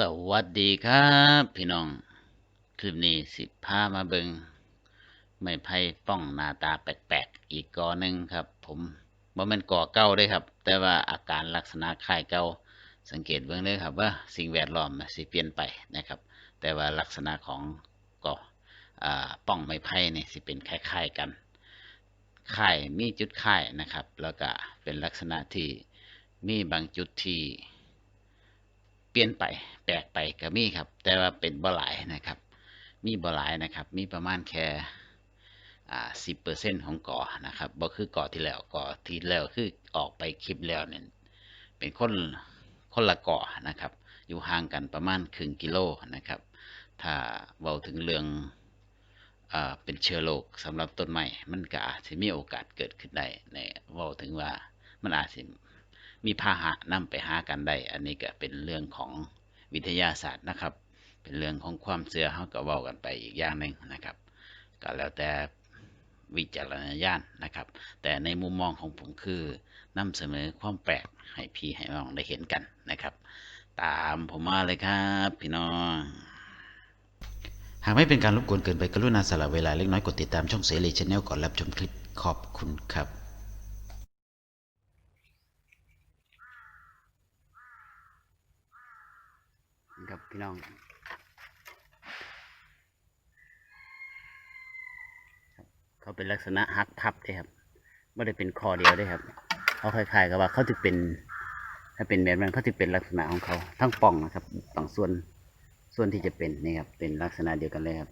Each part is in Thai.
สวัสดีครับพี่น้อง คลิปนี้สิพามาเบิงไม้ไผ่ป้องหน้าตาแปลกๆอีกกอหนึ่งครับ ผมว่ามันก่อเก่าเด้ครับ แต่ว่าอาการลักษณะคล้ายเก่าสังเกตเบิ่งเลยครับว่าสิ่งแวดล้อมสิเปลี่ยนไปนะครับ แต่ว่าลักษณะของก่อป้องไม้ไผ่เนี่ยสิเป็นคล้ายๆกันค่ายมีจุดค่ายนะครับ แล้วก็เป็นลักษณะที่มีบางจุดที่ ปลี่ยนไปแปลกไปก็มีครับ แต่ว่าเป็นบ่หลายนะครับ มีบ่หลายนะครับ มีประมาณแค่สิบเปอร์เซ็นต์ของก่อนะครับบ่คือก่อที่แล้วก่อที่แล้วคือออกไปคลิปแล้วเนี่ยเป็นคนคนละก่อนะครับ อยู่ห่างกันประมาณครึ่งกิโลนะครับ ถ้าเว้าถึงเรื่องอเป็นเชื้อโรคสำหรับต้นไม้มันก็อาจจะมีโอกาสเกิดขึ้นได้ในเว้าถึงว่ามันอาจจะ มีพาหะนำไปหากันได้ อันนี้ก็เป็นเรื่องของวิทยาศาสตร์นะครับ เป็นเรื่องของความเชื่อเขาก็เว้ากันไปอีกอย่างหนึ่งนะครับ ก็แล้วแต่วิจารณญาณนะครับ แต่ในมุมมองของผมคือนำเสนอความแปลกให้พี่ให้น้องได้เห็นกันนะครับ ตามผมมาเลยครับพี่น้องหากไม่เป็นการรบกวนเกินไปกรุณาสละเวลาเล็กน้อยกดติดตามช่องเสรีชแนลก่อนรับชมคลิปขอบคุณครับ ครับ พี่น้องเขาเป็นลักษณะหักพับเลยครับไม่ได้เป็นคอเดียวด้วยครับ เขาคล้ายๆกับว่าเขาจะเป็น ถ้าเป็นแบบนั้นเขาจะเป็นลักษณะของเขาทั้งป่องนะครับบางส่วนส่วนที่จะเป็นนี่ครับเป็นลักษณะเดียวกันเลยครับ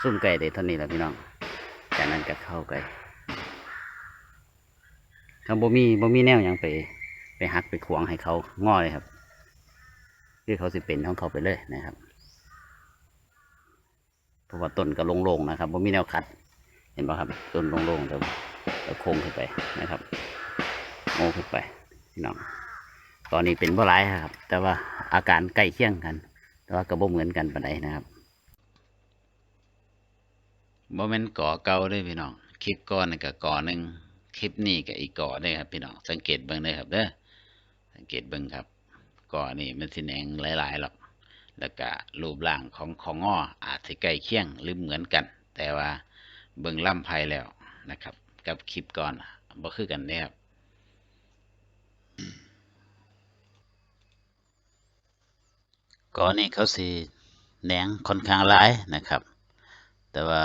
ซุ่มไก่เดเท่านี้แหละพี่น้อง จากนั้นก็เข้าไก่เขาบ่มีบ่มีแนวยังไป ไปหักไปขวางให้เขาง้อเลยครับ คือเขาสิเป็นของเขาไปเลยนะครับเพราะว่าต้นก็โล่งๆนะครับว่ามีแนวขัด เห็นป่ะครับต้นโล่งๆแต่ว่าแล้วโค้งขึ้นไปนะครับโง่ขึ้นไปพี่น้องตอนนี้เป็นบ่ร้ายครับ แต่ว่าอาการใกล้เคียงกัน แต่ว่าก็บ่เหมือนกันปานใดนะครับบ่แม่นก่อเก่าด้พี่น้องคลิปก่อนนี่ก็ก่อหนึ่งคลิปนี้ก็อีกก่อเด้ครับพี่น้องสังเกตเบิ่งเด้ครับเด้อสังเกตเบิ่งครับ ก่อนี่มันสิแหนงหลายๆหรอก แล้วก็รูปร่างของของงออาจจะใกล้เคียงหรือเหมือนกัน แต่ว่าเบิ่งล่ำไพแล้วนะครับ กับคลิปก่อนบ่คือกันนี่ยครับก่อนนี่เขาสิแหนงค่อนข้างหลายนะครับ แต่ว่า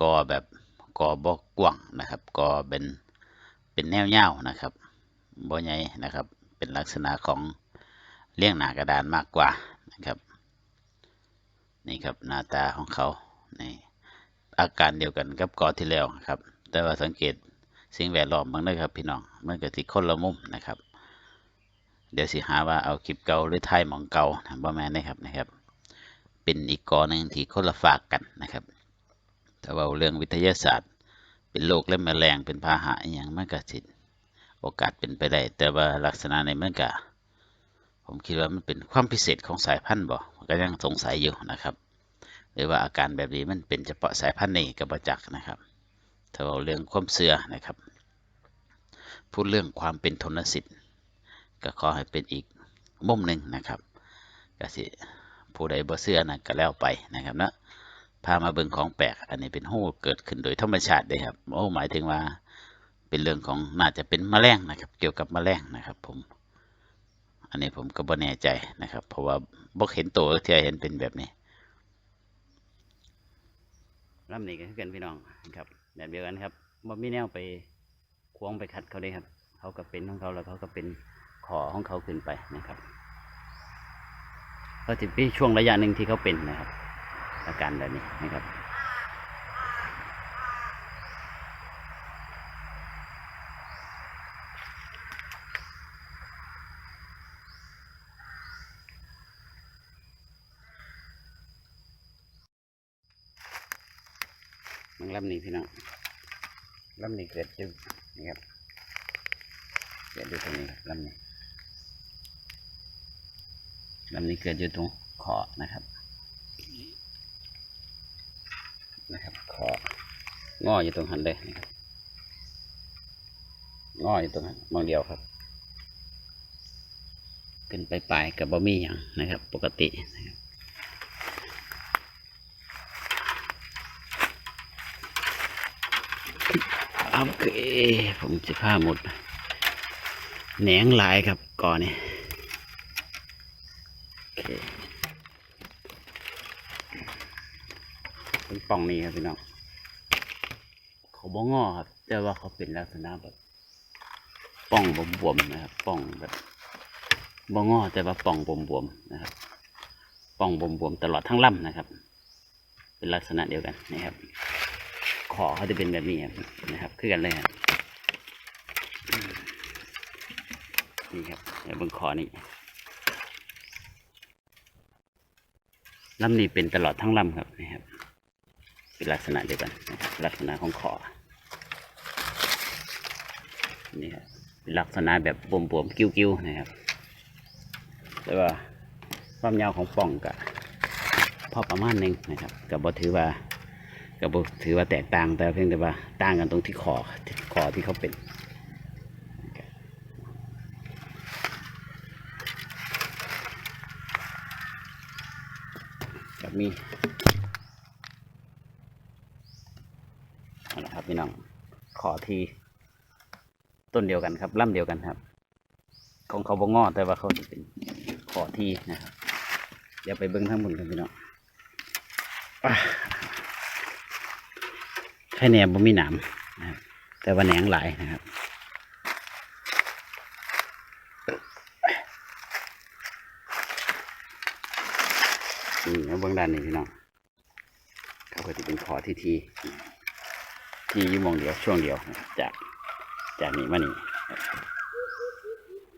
ก่อแบบก่อบ่กว้างนะครับก่อเป็นเป็นแนวยาวนะครับบ่ใหญ่นะครับ เป็นลักษณะของเลี้ยงหน้ากระดานมากกว่านะครับ นี่ครับหน้าตาของเขานี่อาการเดียวกันกับก่อที่แล้วครับ แต่ว่าสังเกตสิ่งแวดล้อมบ้างนะครับพี่น้องมันก็สิคนละมุมนะครับ เดี๋ยวสิหาว่าเอาคลิปเก่าหรือไทยหมองเก่านะบ่แม่นะครับนะครับ เป็นอีกกอหนึ่งที่คนละฝากกันนะครับแต่ว่าเรื่องวิทยาศาสตร์ เป็นโรคและแมลงเป็นพาหะอย่างมันก็สิ โอกาสเป็นไปได้ แต่ว่าลักษณะในมันก็ผมคิดว่ามันเป็นความพิเศษของสายพันธุ์บ่ก็ยังสงสัยอยู่นะครับหรือว่าอาการแบบนี้มันเป็นเฉพาะสายพันธุ์นี้กับประจักษ์นะครับถ้าเราเรื่องความเสื่อนะครับ พูดเรื่องความเป็นทนสิทธิ์ ก็ขอให้เป็นอีกมุมหนึ่งนะครับก็สิผู้ใดบ่เชื่อนะก็แล้วไปนะครับเนาะพามาเบิ่งของแปลก อันนี้เป็นหูเกิดขึ้นโดยธรรมชาติเลยครับโอ้หมายถึงว่า เป็นเรื่องของน่าจะเป็นแมลงนะครับ เกี่ยวกับแมลงนะครับ ผม อันนี้ผมก็บ่แน่ใจนะครับ เพราะว่าบ่เห็นตัวเที่ยเห็นเป็นแบบนี้ลำนี้ก็คือกันพี่น้องครับแบบเดียวกันครับบ่มีแนวไปควงไปขัดเขาเลยครับ เขาก็เป็นของเขาแล้วเขาก็เป็นขอของเขาขึ้นไปนะครับเขาจะมีช่วงระยะหนึ่งที่เขาเป็นนะครับ อาการแบบนี้นะครับ มันลำนี้พี่น้องลำนี้เกิดอยู่นี่ครับเกิดอยู่ตรงนี้ลำนี้ลำนี้เกิดอยู่ตรงคอนะครับนะครับคองออยู่ตรงหันเลยนะครับงออยู่ตรงหันมองเดียวครับ ขึ้นไปปลายกับบะมี่อย่างนะครับ ปกตินะครับ โอเคผมจะผ้าหมดแหนงหลายครับก่อนนี่เป็นป่องนี้ครับพี่น้องเขาบ้งอครับ แต่ว่าเขาเป็นลักษณะแบบป่องบวมๆนะครับป่องแบบบ่งอแต่ว่าป่องบวมๆนะครับป่องบวมๆตลอดทั้งลำนะครับ เป็นลักษณะเดียวกันนะครับ ขอเขาจะเป็นแบบนี้นะครับคือกันเลยครับนี่ครับเดี๋ยวเบนคอนี่ลำนี้เป็นตลอดทั้งลำครับนะครับ เป็นลักษณะเดียวกันนะครับลักษณะของขอนี่ครับเป็นลักษณะแบบบวมๆกิ้วๆนะครับแต่ว่าความยาวของป่องก็พอประมาณหนึ่งนะครับกับ่ถือว่า กับ่ถือว่าแตกต่างแต่เพียงแต่ว่าต่างกันตรงที่คอที่คอที่เขาเป็นแบบมีเอาละครับพี่น้องขอทีต้นเดียวกันครับล่ำเดียวกันครับ ของเขาบงงอแต่ว่าเขาจะเป็นขอทีนะครับเดี๋ยวไปเบิ้งทั้งหมดกันพี่น้องอะ ค่แหนมบ่มีหนามนะครับแต่ว่าแหนงหลายนะครับนี่เอาเบื้องด้านนี้พี่น้องเขาก็จะเป็นขอที่ทีที่อยี่มองเดียวช่วงเดียวจากจากนี้มานี่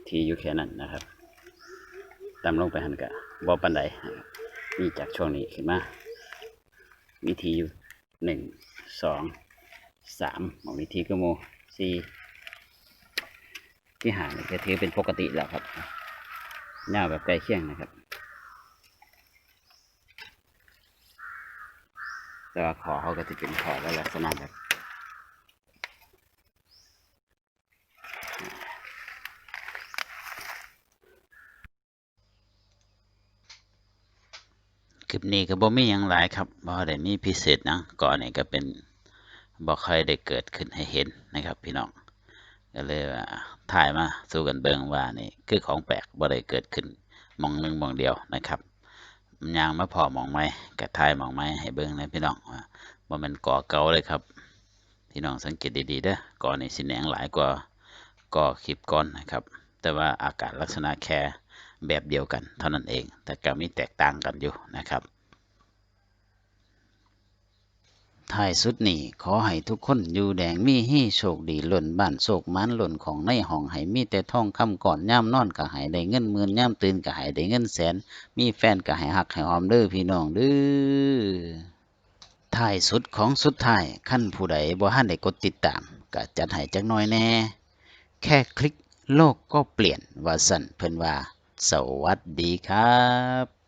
ที่อยู่แค่นั้นนะครับตามลงไปหันกะบอปันไดนี่จากช่วงนี้ขึ้นมามีทีอยู่หนึ่ง สองสามมองมีทีก็โมสี่ที่หาเนี่ยก็ถือเป็นปกติแล้วครับหน้าแบบใกล้เคียงนะครับ แต่ว่าขอเขาก็จะเป็นขอแล้วลักษณะแบบ ลิปนี้ก็บ่มีหยังหลายครับบ่ได้มีพิเศษนะก่อนนี่ก็เป็นบ่ค่อยได้เกิดขึ้นให้เห็นนะครับ พี่น้องก็เลยว่าถ่ายมาสู่กันเบิ่งว่านี่คือของแปลกบ่ได้เกิดขึ้นมองหนึ่งมองเดียวนะครับยางมาพอมองไม้ก็ถ่ายมองไม้ให้เบิ่งนะพี่น้องว่าบ่ม่นก่อเก่าเลยครับ พี่น้องสังเกตดีๆเด้อก่อนนี่สิแหนงหลายกว่าก่อคลิปก่อนนะครับ แต่ว่าอากาศลักษณะแค่ แบบเดียวกัน เท่านั้นเอง แต่ก็มีแตกต่างกันอยู่นะครับท้ายสุดนี้ขอให้ทุกคนอยู่แดงมีให้โชคดีหล่นบ้านโศกมันหล่นของในห้องให้มีแต่ท่องคำก่อนย่ามนอนก็ให้ได้เงินหมื่นย่ามตื่นก็ให้ได้เงินแสน มีแฟนก็ให้หักให้หอมเด้อพี่น้องเด้อท้ายสุดของสุดท้ายขั้นผู้ใดบ่ทันได้กดติดตามก็จัดให้จักน่อยแน่ แค่คลิกโลกก็เปลี่ยนว่าสั่นเพิ่นว่า สวัสดีครับ